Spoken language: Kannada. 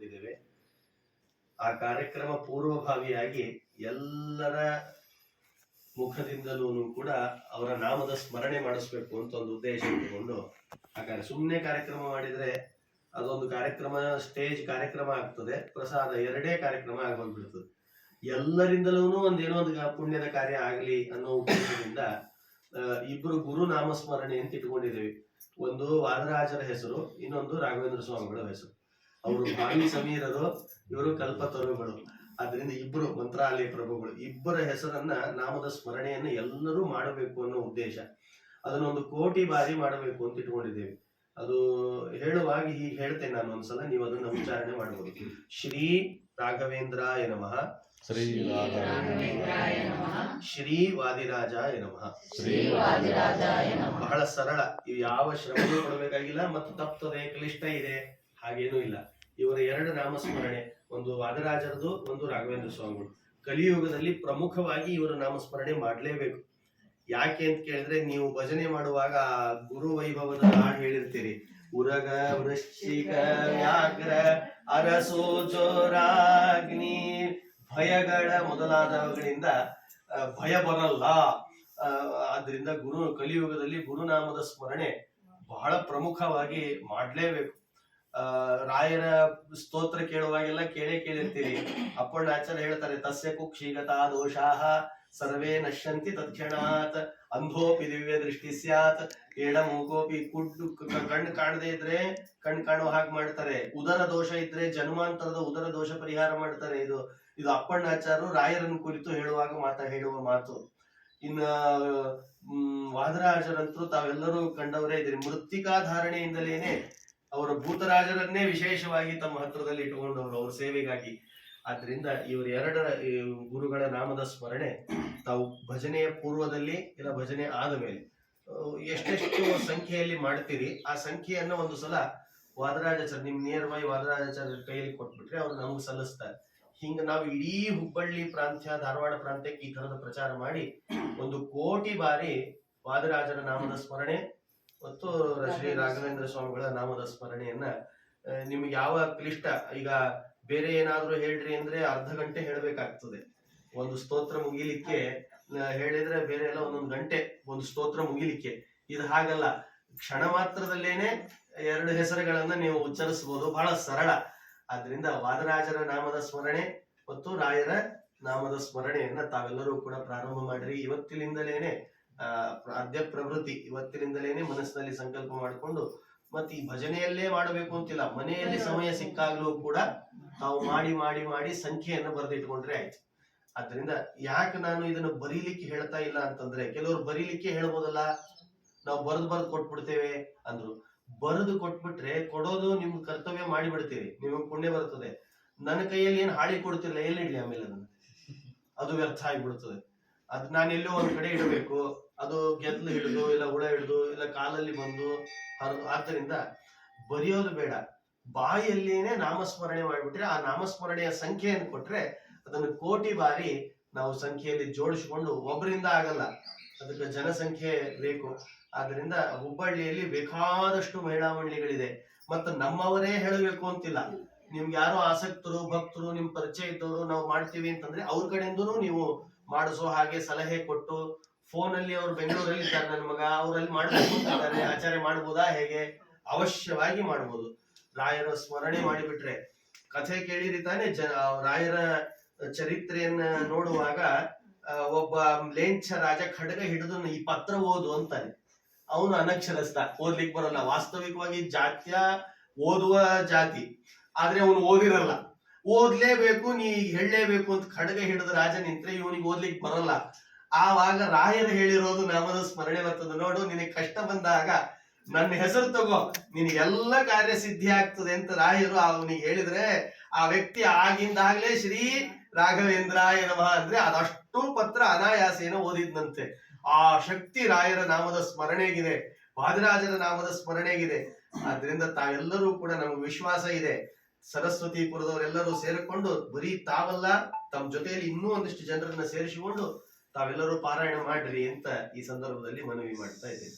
ಇಟ್ಟುಕೊಂಡಿದ್ದೇವೆ ಆ ಕಾರ್ಯಕ್ರಮ ಪೂರ್ವಭಾವಿಯಾಗಿ ಎಲ್ಲರ ಮುಖದಿಂದಲೂ ಕೂಡ ಅವರ ನಾಮದ ಸ್ಮರಣೆ ಮಾಡಿಸ್ಬೇಕು ಅಂತ ಒಂದು ಉದ್ದೇಶ ಇಟ್ಟುಕೊಂಡು ಕಾರ್ಯ ಸುಮ್ಮನೆ ಕಾರ್ಯಕ್ರಮ ಮಾಡಿದ್ರೆ ಅದೊಂದು ಕಾರ್ಯಕ್ರಮ, ಸ್ಟೇಜ್ ಕಾರ್ಯಕ್ರಮ ಆಗ್ತದೆ. ಪ್ರಸಾದ ಎರಡೇ ಕಾರ್ಯಕ್ರಮ ಆಗೋಗ್ಬಿಡ್ತದೆ ಎಲ್ಲರಿಂದಲೂ ಒಂದೇನೋ ಒಂದು ಪುಣ್ಯದ ಕಾರ್ಯ ಆಗಲಿ ಅನ್ನೋ ಉದ್ದೇಶದಿಂದ ಇಬ್ಬರು ಗುರು ನಾಮಸ್ಮರಣೆ ಅಂತ ಇಟ್ಕೊಂಡಿದ್ದೇವೆ. ಒಂದು ವಾದರಾಜರ ಹೆಸರು, ಇನ್ನೊಂದು ರಾಘವೇಂದ್ರ ಸ್ವಾಮಿಗಳ ಹೆಸರು. ಅವರು ಭಾವಿ ಸಮೀರರು ಇವರು ಕಲ್ಪತರುಗಳು. ಅದರಿಂದ ಇಬ್ಬರು ಮಂತ್ರಾಲಯ ಪ್ರಭುಗಳು. ಇಬ್ಬರ ಹೆಸರನ್ನ ನಾಮದ ಸ್ಮರಣೆಯನ್ನು ಎಲ್ಲರೂ ಮಾಡಬೇಕು ಅನ್ನೋ ಉದ್ದೇಶ. ಅದನ್ನೊಂದು ಕೋಟಿ ಬಾರಿ ಮಾಡಬೇಕು ಅಂತ ಇಟ್ಕೊಂಡಿದ್ದೇವೆ. ಅದು ಹೇಳುವಾಗ ಹೀಗೆ ಹೇಳ್ತೇನೆ ನಾನು ಒಂದ್ಸಲ ನೀವು ಅದನ್ನ ಉಚ್ಚಾರಣೆ ಮಾಡಬಹುದು ಶ್ರೀ ರಾಘವೇಂದ್ರಾಯ ನಮಃ. ಶ್ರೀ ಶ್ರೀ ವಾದಿರಾಜ ನಮಃ. ಶ್ರೀ ವಾದಿರಾಜಾಯ ನಮಃ. ಬಹಳ ಸರಳ. ಇವು ಯಾವ ಶ್ರಮ ಕೊಡಬೇಕಾಗಿಲ್ಲ ಮತ್ತು ತಪ್ತದೆ ಕ್ಲಿಷ್ಟ ಇದೆ. ಹಾಗೇನೂ ಇಲ್ಲ. ಇವರ ಎರಡು ನಾಮಸ್ಮರಣೆ, ಒಂದು ವಾದರಾಜರದು, ಒಂದು ರಾಘವೇಂದ್ರ ಸ್ವಾಮಿಗಳು. ಕಲಿಯುಗದಲ್ಲಿ ಪ್ರಮುಖವಾಗಿ ಇವರ ನಾಮಸ್ಮರಣೆ ಮಾಡಲೇಬೇಕು. ಯಾಕೆ ಅಂತ ಕೇಳಿದ್ರೆ, ನೀವು ಭಜನೆ ಮಾಡುವಾಗ ಗುರು ವೈಭವದ ಹಾಡು ಹೇಳಿರ್ತೀರಿ. ಉರಗ, ವೃಶ್ಚಿಕ, ವ್ಯಾಘ್ರ, ಅರಸೋ, ಜೋರಾಗ್ನಿ, ಭಯಗಳ ಮೊದಲಾದವುಗಳಿಂದ ಭಯ ಬರಲ್ಲ. ಆದ್ರಿಂದ ಗುರು, ಕಲಿಯುಗದಲ್ಲಿ ಗುರುನಾಮದ ಸ್ಮರಣೆ ಬಹಳ ಪ್ರಮುಖವಾಗಿ ಮಾಡ್ಲೇಬೇಕು. ರಾಯರ ಸ್ತೋತ್ರ ಕೇಳುವಾಗೆಲ್ಲ ಕೇಳೇ ಕೇಳಿರ್ತೀರಿ. ಅಪ್ಪಣ್ಣಾಚಾರ್ಯ ಹೇಳ್ತಾರೆ, ತಸ್ಯ ಕುಕ್ಷಿಗತಾ ದೋಷಾಹ ಸರ್ವೇ ನಶ್ಯಂತಿ ತತ್ಕ್ಷಣಾತ್, ಅಂಧೋಪಿ ದಿವ್ಯ ದೃಷ್ಟಿ ಸ್ಯಾತ್ ಏಡ ಮೂಗೋಪಿ ಕುಡ್ಡು ಕಣ್ಣು ಕಾಣದೇ ಇದ್ರೆ ಕಣ್ ಕಾಣುವ ಹಾಗೆ ಮಾಡ್ತಾರೆ. ಉದರ ದೋಷ ಇದ್ರೆ ಜನ್ಮಾಂತರದ ಉದರ ದೋಷ ಪರಿಹಾರ ಮಾಡ್ತಾರೆ ಇದು. ಇದು ಅಪ್ಪಣ್ಣಾಚಾರ್ಯರು ರಾಯರನ್ನು ಕುರಿತು ಹೇಳುವಾಗ ಮಾತಾ ಹೇಳುವ ಮಾತು. ಇನ್ನ ವಾದರಾಜರಂತೂ ತಾವೆಲ್ಲರೂ ಕಂಡವರೇ ಇದ್ರಿ ಮೃತ್ತಿಕಾ ಧಾರಣೆಯಿಂದಲೇನೆ ಅವರ ಭೂತರಾಜರನ್ನೇ ವಿಶೇಷವಾಗಿ ತಮ್ಮ ಹತ್ರದಲ್ಲಿ ಇಟ್ಟುಕೊಂಡವರು, ಅವ್ರ ಸೇವೆಗಾಗಿ. ಆದ್ರಿಂದ ಇವರ ಎರಡರ ಗುರುಗಳ ನಾಮದ ಸ್ಮರಣೆ ತಾವು ಭಜನೆಯ ಪೂರ್ವದಲ್ಲಿ ಇಲ್ಲ, ಭಜನೆ ಆದ ಮೇಲೆ. ಎಷ್ಟೆಷ್ಟು ಸಂಖ್ಯೆಯಲ್ಲಿ ಮಾಡ್ತೀರಿ, ಆ ಸಂಖ್ಯೆಯನ್ನ ಒಂದು ಸಲ ವಾದರಾಜಾಚಾರ್ಯ, ನಿಮ್ ಬೈ ವಾದರಾಜಾಚಾರ್ಯ ಕೈಯಲ್ಲಿ ಕೊಟ್ಬಿಟ್ರೆ ಅವ್ರು ನಮ್ಗೆ ಸಲ್ಲಿಸ್ತಾರೆ. ಹಿಂಗ ನಾವು ಇಡೀ ಹುಬ್ಬಳ್ಳಿ ಪ್ರಾಂತ್ಯ, ಧಾರವಾಡ ಪ್ರಾಂತ್ಯಕ್ಕೆ ಈ ತರದ ಪ್ರಚಾರ ಮಾಡಿ ಒಂದು ಕೋಟಿ ಬಾರಿ ವಾದರಾಜರ ನಾಮದ ಸ್ಮರಣೆ ಮತ್ತು ಶ್ರೀ ರಾಘವೇಂದ್ರ ಸ್ವಾಮಿಗಳ ನಾಮದ ಸ್ಮರಣೆಯನ್ನ ನಿಮ್ಗೆ ಯಾವ ಕ್ಲಿಷ್ಟ? ಈಗ ಬೇರೆ ಏನಾದ್ರೂ ಹೇಳ್ರಿ ಅಂದ್ರೆ ಅರ್ಧ ಗಂಟೆ ಹೇಳ್ಬೇಕಾಗ್ತದೆ. ಒಂದು ಸ್ತೋತ್ರ ಮುಗಿಲಿಕ್ಕೆ ಹೇಳಿದ್ರೆ ಬೇರೆ ಎಲ್ಲ ಒಂದೊಂದು ಗಂಟೆ ಒಂದು ಸ್ತೋತ್ರ ಮುಗಿಲಿಕ್ಕೆ. ಇದು ಹಾಗಲ್ಲ. ಕ್ಷಣ ಮಾತ್ರದಲ್ಲೇನೆ ಎರಡು ಹೆಸರುಗಳನ್ನ ನೀವು ಉಚ್ಚರಿಸಬಹುದು ಬಹಳ ಸರಳ. ಆದ್ರಿಂದ ವಾದರಾಜರ ನಾಮದ ಸ್ಮರಣೆ ಮತ್ತು ರಾಯರ ನಾಮದ ಸ್ಮರಣೆಯನ್ನ ತಾವೆಲ್ಲರೂ ಕೂಡ ಪ್ರಾರಂಭ ಮಾಡಿರಿ. ಇವತ್ತಿನಿಂದಲೇನೆ ಆ ಅದ್ಯ ಪ್ರವೃತ್ತಿ ಇವತ್ತಿನಿಂದಲೇನೆ ಮನಸ್ಸಿನಲ್ಲಿ ಸಂಕಲ್ಪ ಮಾಡಿಕೊಂಡು ಮತ್ತೆ ಈ ಭಜನೆಯಲ್ಲೇ ಮಾಡಬೇಕು ಅಂತಿಲ್ಲ. ಮನೆಯಲ್ಲಿ ಸಮಯ ಸಿಕ್ಕಾಗ್ಲೂ ಕೂಡ ತಾವು ಮಾಡಿ ಮಾಡಿ ಮಾಡಿ ಸಂಖ್ಯೆಯನ್ನು ಬರೆದಿಟ್ಕೊಂಡ್ರೆ ಆಯ್ತು. ಆದ್ರಿಂದ ಯಾಕೆ ನಾನು ಇದನ್ನ ಬರೀಲಿಕ್ಕೆ ಹೇಳ್ತಾ ಇಲ್ಲ ಅಂತಂದ್ರೆ, ಕೆಲವರು ಬರೀಲಿಕ್ಕೆ ಹೇಳ್ಬೋದಲ್ಲ, ನಾವು ಬರೆದು ಬರೆದು ಕೊಟ್ಬಿಡ್ತೇವೆ ಅಂದ್ರು. ಬರೆದು ಕೊಟ್ಬಿಟ್ರೆ ಕೊಡೋದು ನಿಮ್ ಕರ್ತವ್ಯ ಮಾಡಿಬಿಡ್ತೀರಿ, ನಿಮಗೆ ಪುಣ್ಯ ಬರ್ತದೆ. ನನ್ನ ಕೈಯಲ್ಲಿ ಏನ್ ಹಾಳಿ ಕೊಡ್ತಿಲ್ಲ ಎಲ್ಲಿ ಇಡ್ಲಿ ಆಮೇಲೆ ಅದನ್ನ? ಅದು ವ್ಯರ್ಥ ಆಗಿಬಿಡ್ತದೆ. ಅದ್ ನಾನು ಎಲ್ಲೋ ಒಂದ್ ಕಡೆ ಇಡಬೇಕು. ಅದು ಗೆದ್ಲು ಹಿಡಿದು, ಇಲ್ಲ ಹುಳ ಹಿಡಿದು, ಇಲ್ಲ ಕಾಲಲ್ಲಿ ಬಂದು ಆದ್ದರಿಂದ ಬರೆಯೋದು ಬೇಡ. ಬಾಯಲ್ಲೇನೆ ನಾಮಸ್ಮರಣೆ ಮಾಡಿಬಿಟ್ರೆ ಆ ನಾಮಸ್ಮರಣೆಯ ಸಂಖ್ಯೆಯನ್ನು ಕೊಟ್ರೆ ಅದನ್ನು ಕೋಟಿ ಬಾರಿ ನಾವು ಸಂಖ್ಯೆಯಲ್ಲಿ ಜೋಡಿಸಿಕೊಂಡು ಒಬ್ಬರಿಂದ ಆಗಲ್ಲ. ಅದಕ್ಕೆ ಜನಸಂಖ್ಯೆ ಬೇಕು. ಆದ್ದರಿಂದ ಹುಬ್ಬಳ್ಳಿಯಲ್ಲಿ ಬೇಕಾದಷ್ಟು ಮಹಿಳಾ ಮಂಡಳಿಗಳಿದೆ ಮತ್ತು ನಮ್ಮವರೇ ಹೇಳಬೇಕು ಅಂತಿಲ್ಲ. ನಿಮ್ಗೆ ಯಾರು ಆಸಕ್ತರು, ಭಕ್ತರು, ನಿಮ್ ಪರಿಚಯ ಇದ್ದವರು ನಾವು ಮಾಡ್ತೀವಿ ಅಂತಂದ್ರೆ ಅವ್ರ ಕಡೆಯಿಂದನೂ ನೀವು ಮಾಡಿಸೋ ಹಾಗೆ ಸಲಹೆ ಕೊಟ್ಟು ಫೋನ್ ಅಲ್ಲಿ ಅವರು ಬೆಂಗಳೂರಲ್ಲಿ ಇದ್ದಾರೆ ನನ್ನ ಮಗ, ಅವರಲ್ಲಿ ಮಾಡ್ಬೇಕು ಆಚಾರ್ಯ ಮಾಡ್ಬೋದಾ ಹೇಗೆ? ಅವಶ್ಯವಾಗಿ ಮಾಡಬಹುದು ರಾಯರ ಸ್ಮರಣೆ ಮಾಡಿಬಿಟ್ರೆ. ಕಥೆ ಕೇಳಿರಿ ತಾನೇ, ಜ, ರಾಯರ ಚರಿತ್ರೆಯನ್ನ ನೋಡುವಾಗ ಒಬ್ಬ ಲೇಂಚ ರಾಜ ಖಡ್ಗ ಹಿಡಿದು ಈ ಪತ್ರ ಓದು ಅಂತಾನೆ. ಅವನು ಅನಕ್ಷರಸ್ಥ ಓದ್ಲಿಕ್ಕೆ ಬರಲ್ಲ. ವಾಸ್ತವಿಕವಾಗಿ ಜಾತ್ಯ ಓದುವ ಜಾತಿ. ಆದ್ರೆ ಅವನು ಓದಿರಲ್ಲ. ಓದ್ಲೇಬೇಕು, ನೀ ಹೇಳಲೇಬೇಕು ಅಂತ ಖಡ್ಗ ಹಿಡಿದ ರಾಜ ನಿಂತ್ರೆ ಇವನಿಗೆ ಓದ್ಲಿಕ್ಕೆ ಬರಲ್ಲ. ಆವಾಗ ರಾಯರು ಹೇಳಿರೋದು ನಾಮದ ಸ್ಮರಣೆ ಬರ್ತದೆ. ನೋಡು, ನಿನಗೆ ಕಷ್ಟ ಬಂದಾಗ ನನ್ನ ಹೆಸರು ತಗೋ. ನಿನಗೆಲ್ಲ ಕಾರ್ಯ ಸಿದ್ಧಿ ಆಗ್ತದೆ ಅಂತ ರಾಯರು ಅವನಿಗೆ ಹೇಳಿದ್ರೆ, ಆ ವ್ಯಕ್ತಿ ಆಗಿಂದಾಗ್ಲೇ ಶ್ರೀ ರಾಘವೇಂದ್ರಾಯ ನಮಃ ಅಂದ್ರೆ ಅದಷ್ಟು ಪತ್ರ ಅನಾಯಾಸೇನ ಓದಿದ್ನಂತೆ. ಆ ಶಕ್ತಿ ರಾಯರ ನಾಮದ ಸ್ಮರಣೆಗಿದೆ. ವಾದಿರಾಜರ ನಾಮದ ಸ್ಮರಣೆಗಿದೆ. ಆದ್ರಿಂದ ತಾವೆಲ್ಲರೂ ಕೂಡ ನಮ್ಗೆ ವಿಶ್ವಾಸ ಇದೆ. ಸರಸ್ವತಿಪುರದವರೆಲ್ಲರೂ ಸೇರಿಕೊಂಡು, ಬರೀ ತಾವಲ್ಲ ತಮ್ಮ ಜೊತೆಯಲ್ಲಿ ಇನ್ನೂ ಒಂದಿಷ್ಟು ಜನರನ್ನ ಸೇರಿಸಿಕೊಂಡು ತಾವೆಲ್ಲರೂ ಪಾರಾಯಣ ಮಾಡ್ರಿ ಅಂತ ಈ ಸಂದರ್ಭದಲ್ಲಿ ಮನವಿ ಮಾಡ್ತಾ ಇದ್ದೇನೆ